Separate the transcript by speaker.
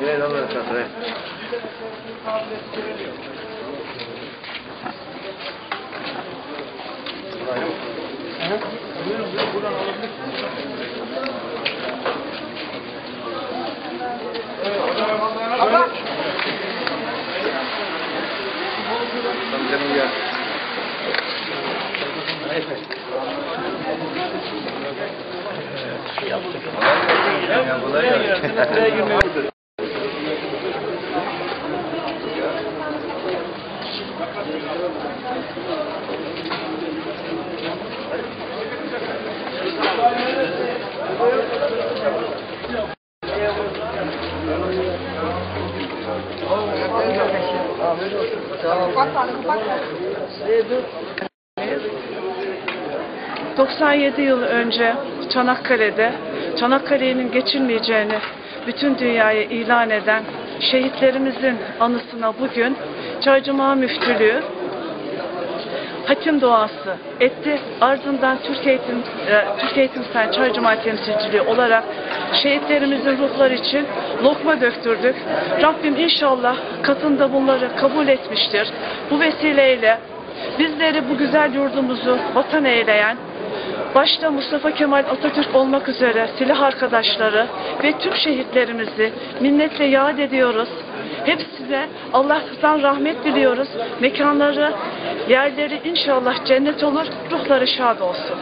Speaker 1: Gel onları satır. Amcamın gel. Ya kolay gelsin.
Speaker 2: Ee, 97 yıl önce Çanakkale'de Çanakkale'nin geçilmeyeceğini bütün dünyaya ilan eden şehitlerimizin anısına bugün Çaycuma Müftülüğü hatim duası etti. Ardından Türk Eğitim, e, Türk Eğitim Sen Çaycuma temsilciliği olarak şehitlerimizin ruhları için lokma döktürdük. Rabbim inşallah katında bunları kabul etmiştir. Bu vesileyle bizleri bu güzel yurdumuzu vatan eyleyen başta Mustafa Kemal Atatürk olmak üzere silah arkadaşları ve tüm şehitlerimizi minnetle yad ediyoruz. Hepsine Allah'tan rahmet diliyoruz. Mekanları, yerleri inşallah cennet olur, ruhları şad olsun.